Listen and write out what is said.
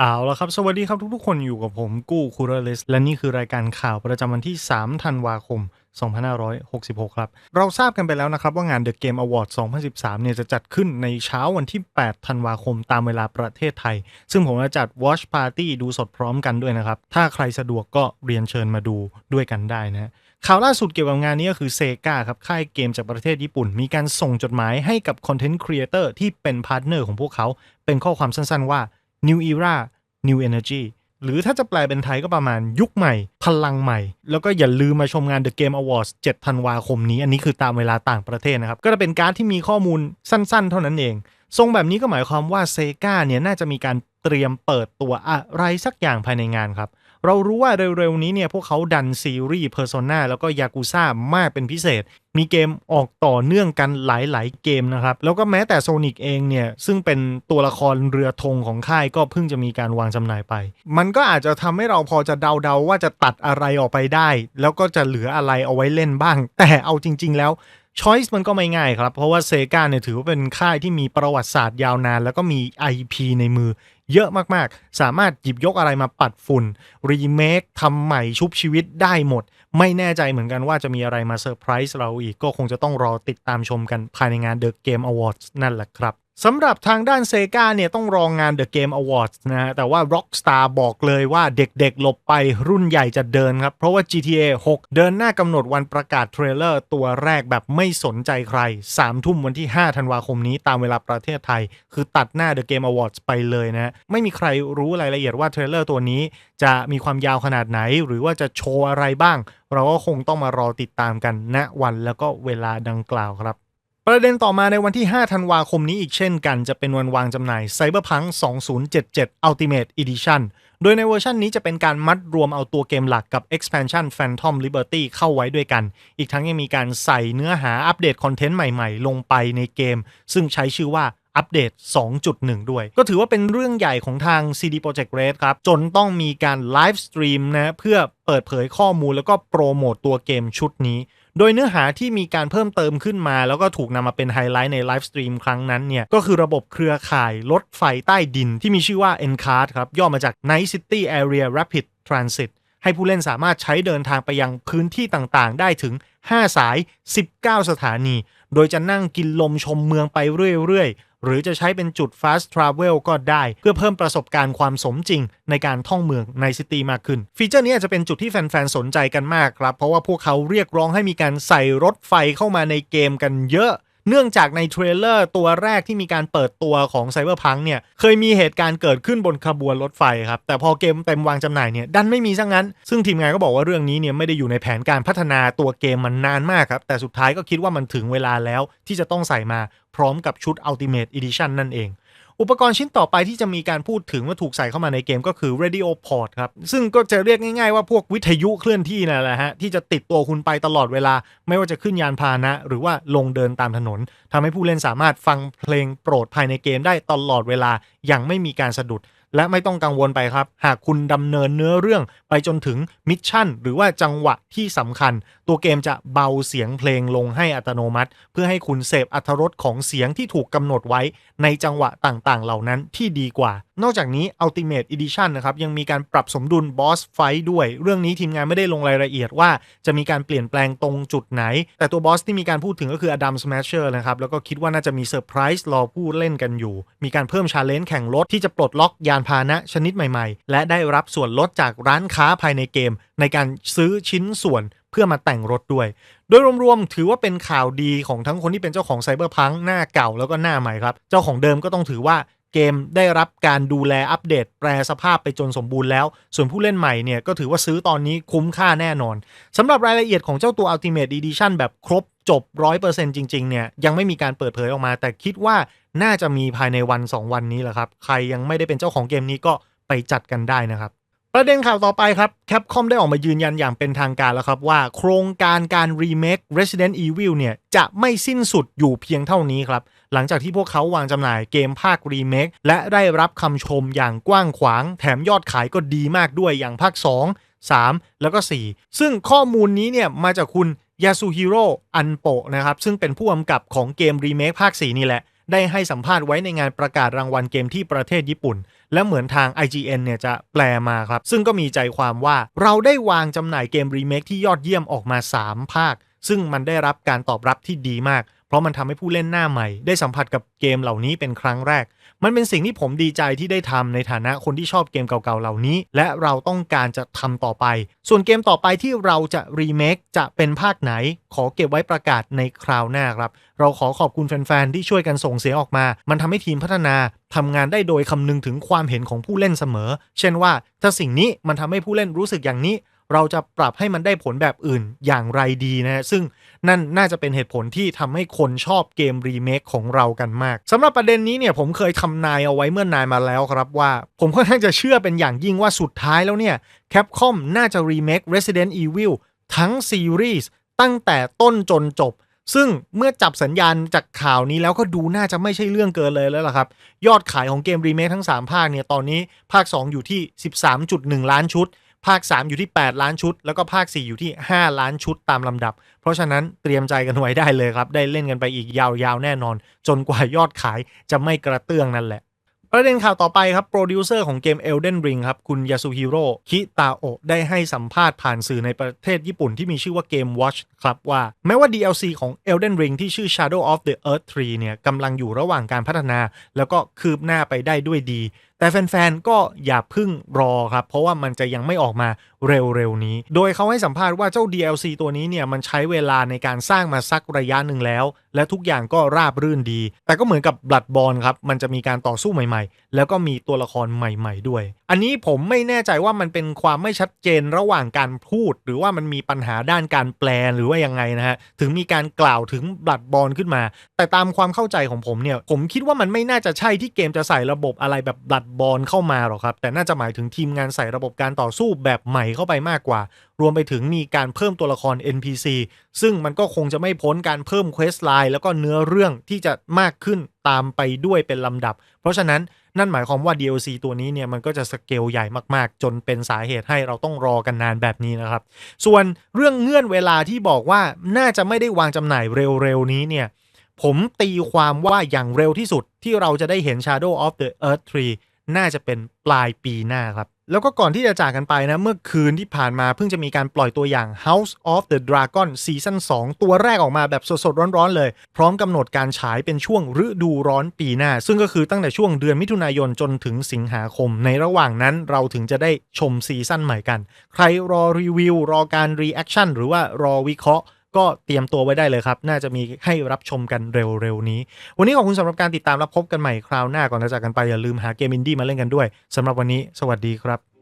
เอาละครับ สวัสดีครับทุกๆ คนอยู่กับผมกู้คูเลสและนี่คือรายการข่าวประจำวันที่ 3 ธันวาคม 2566 ครับ เราทราบกันไปแล้วนะครับ ว่างาน The Game Award 2013 เนี่ยจะจัดขึ้นในเช้าวันที่ 8 ธันวาคมตามเวลาประเทศไทย ซึ่งผมจะจัด Watch Party ดูสดพร้อมกันด้วยนะครับ ถ้าใครสะดวกก็เรียนเชิญมาดูด้วยกันได้นะข่าวล่าสุดเกี่ยวกับงานนี้ก็คือเซกาครับ ค่ายเกมจากประเทศญี่ปุ่น มีการส่งจดหมายให้กับคอนเทนต์ครีเอเตอร์ที่เป็นพาร์ทเนอร์ของพวกเขา เป็นข้อความสั้นๆว่า New Era New Energy หรือถ้าจะแปลเป็นไทยก็ประมาณยุคใหม่ พลังใหม่ แล้วก็อย่าลืมมาชมงาน The Game Awards 7ธันวาคมนี้ อันนี้คือตามเวลาต่างประเทศนะครับ ก็จะเป็นการ์ดที่มีข้อมูลสั้นๆ เท่านั้นเอง ทรงแบบนี้ก็หมายความว่าเซกาเนี่ยน่าจะมีการเตรียมเปิดตัวอะไรสักอย่างภายในงานครับ เรารู้ว่าเร็วๆนี้เนี่ยพวกเขาดันซีรีส์ Persona แล้วก็ยากูซ่ามากเป็นพิเศษ มีเกมออกต่อเนื่องกันหลายๆเกมนะครับ แล้วก็แม้แต่โซนิกเองเนี่ย ซึ่งเป็นตัวละครเรือธงของค่ายก็เพิ่งจะมีการวางจำหน่ายไป มันก็อาจจะทำให้เราพอจะเดาๆว่าจะตัดอะไรออกไปได้ แล้วก็จะเหลืออะไรเอาไว้เล่นบ้าง แต่เอาจริง ๆ แล้วช้อยส์มันก็ไม่ง่ายครับ เพราะว่าเซกาเนี่ยถือว่าเป็นค่ายที่มีประวัติศาสตร์ยาวนาน แล้วก็มี IP ในมือ เยอะมากๆ สามารถหยิบยกอะไรมาปัดฝุ่น รีเมคทำใหม่ชุบชีวิตได้หมด ไม่แน่ใจเหมือนกันว่าจะมีอะไรมาเซอร์ไพรส์เราอีก ก็คงจะต้องรอติดตามชมกันภายในงาน The Game Awards นั่นแหละครับ สำหรับทางด้านเซกาเนี่ยต้องรองงาน The Game Awards นะฮะแต่ว่า Rockstar บอกเลยว่าเด็กๆหลบไปรุ่นใหญ่จะเดินครับ เพราะว่า GTA 6 เดินหน้ากำหนดวันประกาศเทรลเลอร์ตัวแรกแบบไม่สนใจใคร 3 ทุ่มวันที่ 5 ธันวาคมนี้ตามเวลาประเทศไทย คือตัดหน้า The Game Awards ไปเลยนะไม่มีใครรู้รายละเอียดว่าเทรลเลอร์ตัวนี้จะมีความยาวขนาดไหน หรือว่าจะโชว์อะไรบ้าง เราก็คงต้องมารอติดตามกันณวันแล้วก็เวลาดังกล่าวครับ ประเด็นต่อมาในวันที่ 5 ธันวาคมนี้อีกเช่นกันจะเป็นวันวางจำหน่าย Cyberpunk 2077 Ultimate Edition โดยในเวอร์ชันนี้จะเป็นการมัดรวมเอาตัวเกมหลักกับ expansion Phantom Liberty เข้าไว้ด้วยกัน อีกทั้งยังมีการใส่เนื้อหาอัปเดตคอนเทนต์ใหม่ๆ ลงไปในเกม ซึ่งใช้ชื่อว่าอัปเดต 2.1 ด้วย ก็ถือว่าเป็นเรื่องใหญ่ของทาง CD Projekt Red ครับ จนต้องมีการไลฟ์สตรีมนะ เพื่อเปิดเผยข้อมูลแล้วก็โปรโมตตัวเกมชุดนี้ โดยเนื้อหาที่มีการเพิ่มเติมขึ้นมา แล้วก็ถูกนำมาเป็นไฮไลท์ในไลฟ์สตรีมครั้งนั้นเนี่ย ก็คือระบบเครือข่ายรถไฟใต้ดินที่มีชื่อว่า Ncard ครับ ย่อมาจาก Night City Area Rapid Transit ให้ผู้เล่นสามารถใช้เดินทางไปยังพื้นที่ต่างๆ ได้ถึง 5 สาย 19 สถานี โดยจะนั่งกินลมชมเมืองไปเรื่อยๆ หรือจะใช้เป็นจุด Fast Travel ก็ได้ เพื่อเพิ่มประสบการณ์ความสมจริง ในการท่องเมืองในซิตี้มากขึ้น ฟีเจอร์นี้อาจจะเป็นจุดที่แฟนๆ สนใจกันมากครับ เพราะว่าพวกเขาเรียกร้องให้มีการใส่รถไฟเข้ามาในเกมกันเยอะ เนื่องจากในเทรลเลอร์ตัวแรกที่มีการเปิดตัวของไซเบอร์พังเนี่ยเคยมีเหตุการณ์เกิดขึ้นบนขบวนรถไฟครับ แต่พอเกมเต็มวางจำหน่ายเนี่ยดันไม่มีซะงั้น ซึ่งทีมงานก็บอกว่าเรื่องนี้เนี่ยไม่ได้อยู่ในแผนการพัฒนาตัวเกมมันนานมากครับ แต่สุดท้ายก็คิดว่ามันถึงเวลาแล้วที่จะต้องใส่มาพร้อมกับชุด Ultimate Edition นั่นเอง อุปกรณ์ชิ้นต่อไปที่จะมีการพูดถึงว่าถูกใส่เข้ามาในเกมก็คือ Radio Port ครับ ซึ่งก็จะเรียกง่ายๆว่าพวกวิทยุเคลื่อนที่นั่นแหละฮะ ที่จะติดตัวคุณไปตลอดเวลา ไม่ว่าจะขึ้นยานพาหนะ หรือว่าลงเดินตามถนนทำให้ผู้เล่นสามารถฟังเพลงโปรดภายในเกมได้ตลอดเวลาอย่างไม่มีการสะดุด และไม่ต้องกังวลไปครับ หากคุณดำเนินเนื้อเรื่องไปจนถึงมิชชั่น หรือว่าจังหวะที่สำคัญ ตัวเกมจะเบาเสียงเพลงลงให้อัตโนมัติ เพื่อให้คุณเสพอัตรสของเสียงที่ถูกกำหนดไว้ในจังหวะต่างๆ เหล่านั้นที่ดีกว่า นอกจากนี้ Ultimate Edition นะครับยังมีการปรับสมดุลบอสไฟด้วย เรื่องนี้ทีมงานไม่ได้ลงรายละเอียดว่าจะมีการเปลี่ยนแปลงตรงจุดไหน แต่ตัวบอสที่มีการพูดถึงก็คืออดัมส a มชเชอร์นะครับแล้วก็คิดว่าน่าจะมีเซอร์ไพรส์รอผู้เล่นกันอยู่ มีการเพิ่มชาเลนจ์แข่งรถที่จะปลดล็อกยานพาหนะชนิดใหม่ๆ และได้รับส่วนลดจากร้านค้าภายในเกม ในการซื้อชิ้นส่วนเพื่อมาแต่งรถด้วย โดยรวมๆ ถือว่าเป็นข่าวดีของทั้งคนที่เป็นเจ้าของไซเบอร์พังหน้าเก่าแล้วก็หน้าใหม่ครับ เจ้าของเดิมก็ต้องถือว่า เกมได้รับการดูแลอัปเดต แปลสภาพไปจนสมบูรณ์แล้ว ส่วนผู้เล่นใหม่เนี่ยก็ถือว่าซื้อตอนนี้คุ้มค่าแน่นอนสำหรับรายละเอียดของเจ้าตัว Ultimate Edition แบบครบจบ 100%จริง ๆ เนี่ย ยังไม่มีการเปิดเผยออกมา แต่คิดว่าน่าจะมีภายในวัน 2 วันนี้แหละครับ ใครยังไม่ได้เป็นเจ้าของเกมนี้ก็ไปจัดกันได้นะครับ ประเด็นข่าวต่อไปครับ Capcom ได้ออกมายืนยันอย่างเป็นทางการแล้วครับว่า โครงการการรีเมค Resident Evil เนี่ย จะไม่สิ้นสุดอยู่เพียงเท่านี้ครับ หลังจากที่พวกเขาวางจำหน่ายเกมภาครีเมคและได้รับคำชมอย่างกว้างขวาง แถมยอดขายก็ดีมากด้วยอย่างภาค 2 3 แล้วก็ 4 ซึ่งข้อมูลนี้เนี่ยมาจากคุณยาสุฮิโร่อันโปะนะครับซึ่งเป็นผู้กำกับของเกมรีเมคภาค 4 นี่แหละ ได้ให้สัมภาษณ์ไว้ในงานประกาศรางวัลเกมที่ประเทศญี่ปุ่น และเหมือนทาง IGN เนี่ยจะแปลมาครับ ซึ่งก็มีใจความว่าเราได้วางจำหน่ายเกมรีเมคที่ยอดเยี่ยมออกมา 3 ภาค ซึ่งมันได้รับการตอบรับที่ดีมาก เพราะมันทำให้ผู้เล่นหน้าใหม่ ได้สัมผัสกับเกมเหล่านี้เป็นครั้งแรก มันเป็นสิ่งที่ผมดีใจที่ได้ทำในฐานะคนที่ชอบเกมเก่าๆเหล่านี้ และเราต้องการจะทำต่อไป ส่วนเกมต่อไปที่เราจะรีเมคจะเป็นภาคไหน ขอเก็บไว้ประกาศในคราวหน้าครับ เราขอขอบคุณแฟนๆที่ช่วยกันส่งเสียงออกมา มันทำให้ทีมพัฒนาทำงานได้โดยคำนึงถึงความเห็นของผู้เล่นเสมอ เช่นว่า ถ้าสิ่งนี้มันทำให้ผู้เล่นรู้สึกอย่างนี้ เราจะปรับให้มันได้ผลแบบอื่นอย่างไรดีนะฮะซึ่งนั่นน่าจะเป็นเหตุผลที่ทำให้คนชอบเกมรีเมคของเรากันมากสำหรับประเด็นนี้เนี่ยผมเคยทำนายเอาไว้เมื่อนานมาแล้วครับว่า ผมค่อนข้างจะเชื่อเป็นอย่างยิ่งว่าสุดท้ายแล้วเนี่ยแคปคอมน่าจะรีเมค Resident Evil ทั้งซีรีส์ตั้งแต่ต้นจนจบซึ่งเมื่อจับสัญญาณจากข่าวนี้แล้วก็ดูน่าจะไม่ใช่เรื่องเกินเลยแล้วล่ะครับ ยอดขายของเกมรีเมคทั้ง 3 ภาคเนี่ย ตอนนี้ภาค 2 อยู่ที่ 13.1 ล้านชุด ภาค 3 อยู่ที่ 8 ล้านชุด แล้วก็ภาค 4 อยู่ที่ 5 ล้านชุดตามลำดับ เพราะฉะนั้นเตรียมใจกันไว้ได้เลยครับ ได้เล่นกันไปอีกยาวๆแน่นอน จนกว่ายอดขายจะไม่กระเตื้องนั่นแหละ ประเด็นข่าวต่อไปครับโปรดิวเซอร์ของเกม Elden Ring ครับคุณยาสุฮิโร่คิตาโอได้ให้สัมภาษณ์ผ่านสื่อในประเทศญี่ปุ่นที่มีชื่อว่า Game Watch ครับว่าแม้ว่า DLC ของ Elden Ring ที่ชื่อ Shadow of the Earth 3เนี่ยกำลังอยู่ระหว่างการพัฒนา แล้วก็คืบหน้าไปได้ด้วยดีแต่แฟนๆ ก็อย่าพึ่งรอครับ เพราะว่ามันจะยังไม่ออกมาเร็วๆนี้ โดยเขาให้สัมภาษณ์ว่าเจ้า DLC ตัวนี้เนี่ยมันใช้เวลาในการสร้างมาสักระยะหนึ่งแล้ว และทุกอย่างก็ราบรื่นดี แต่ก็เหมือนกับบลัดบอลครับมันจะมีการต่อสู้ใหม่ๆ แล้วก็มีตัวละครใหม่ ๆ ด้วย อันนี้ผมไม่แน่ใจว่ามันเป็นความไม่ชัดเจนระหว่างการพูด หรือว่ามันมีปัญหาด้านการแปลหรือว่ายังไงนะฮะถึงมีการกล่าวถึงบลัดบอลขึ้นมา แต่ตามความเข้าใจของผมเนี่ยผมคิดว่ามันไม่น่าจะใช่ที่เกมจะใส่ระบบอะไรแบบบลัดบอลเข้ามาหรอกครับ แต่น่าจะหมายถึงทีมงานใส่ระบบการต่อสู้แบบใหม่เข้าไปมากกว่า รวมไปถึงมีการเพิ่มตัวละคร NPC ซึ่งมันก็คงจะไม่พ้นการเพิ่มเควสไลน์แล้วก็เนื้อเรื่องที่จะมากขึ้นตามไปด้วยเป็นลำดับ เพราะฉะนั้นนั่นหมายความว่า DLC ตัวนี้เนี่ยมันก็จะสเกลใหญ่มากๆ จนเป็นสาเหตุให้เราต้องรอกันนานแบบนี้นะครับ ส่วนเรื่องเงื่อนเวลาที่บอกว่าน่าจะไม่ได้วางจำหน่ายเร็วๆนี้เนี่ยผมตีความว่าอย่างเร็วที่สุดที่เราจะได้เห็น Shadow of the Earth 3 น่าจะเป็นปลายปีหน้าครับ แล้วก็ก่อนที่จะจากกันไปนะ เมื่อคืนที่ผ่านมาเพิ่งจะมีการปล่อยตัวอย่าง House of the Dragon ซีซั่น2ตัวแรกออกมาแบบสดๆ ร้อนๆ เลย พร้อมกำหนดการฉายเป็นช่วงฤดูร้อนปีหน้า ซึ่งก็คือตั้งแต่ช่วงเดือนมิถุนายนจนถึงสิงหาคม ในระหว่างนั้นเราถึงจะได้ชมซีซั่นใหม่กัน ใครรอรีวิวรอการรีแอคชั่นหรือว่ารอวิเคราะห์ ก็เตรียมตัวไว้ได้เลยครับ น่าจะมีให้รับชมกันเร็วๆนี้ วันนี้ขอบคุณสำหรับการติดตามรับพบกันใหม่คราวหน้าก่อนจะจากกันไปอย่าลืมหาเกมอินดี้มาเล่นกันด้วยสำหรับวันนี้ สวัสดีครับ